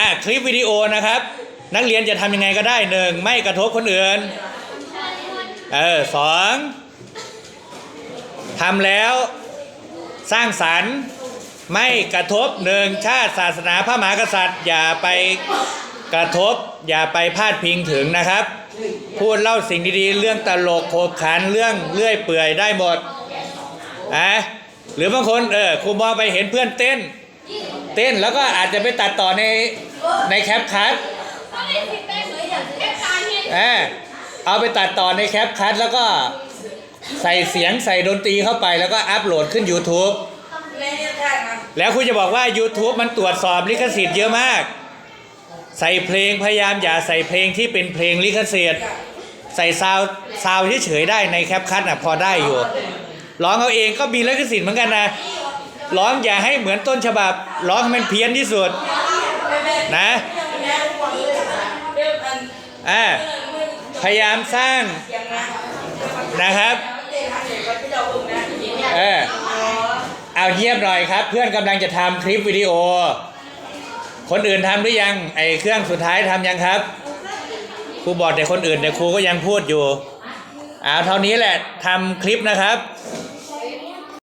อ่าคลิปวิดีโอนะครับ นักเรียนจะทำยังไงก็ได้หนึ่งไม่กระทบคนอื่นเออสองทำแล้วสร้างสรรค์ไม่กระทบหนึ่งชาติศาสนาพระมหากษัตริย์ อย่าไปกระทบ อย่าไปพาดพิงถึงนะครับ พูดเล่าสิ่งดีๆ เรื่องตลกโขบขันเรื่องเลื่อยเปื่อยได้หมดอะหรือบางคนเออครูมอไปเห็นเพื่อนเต้น เต้นแล้วก็อาจจะไปตัดต่อใน ในแคปคัทเออเอาไปตัดต่อในแคปคัทแล้วก็ใส่เสียงใส่ดนตรีเข้าไปแล้วก็อัพโหลดขึ้น YouTube แล้วคุณจะบอกว่า YouTube มันตรวจสอบลิขสิทธิ์เยอะมาก ใส่เพลงพยายามอย่าใส่เพลงที่เป็นเพลงลิขสิทธิ์ใส่ซาวซาวเฉยๆได้ในแคปคัทอะพอได้อยู่ร้องเอาเองก็มีลิขสิทธิ์เหมือนกันนะร้องอย่าให้เหมือนต้นฉบับร้องให้มันเพี้ยนที่สุด นะอ่าพยายามสร้างนะครับเออเอาเยียบหน่อยครับ เพื่อนกำลังจะทำคลิปวิดีโอ คนอื่นทำหรือยังไอเครื่องสุดท้ายทำยังครับครูบอกแต่คนอื่นแต่ครูก็ยังพูดอยู่เอาเท่านี้แหละทำคลิปนะครับ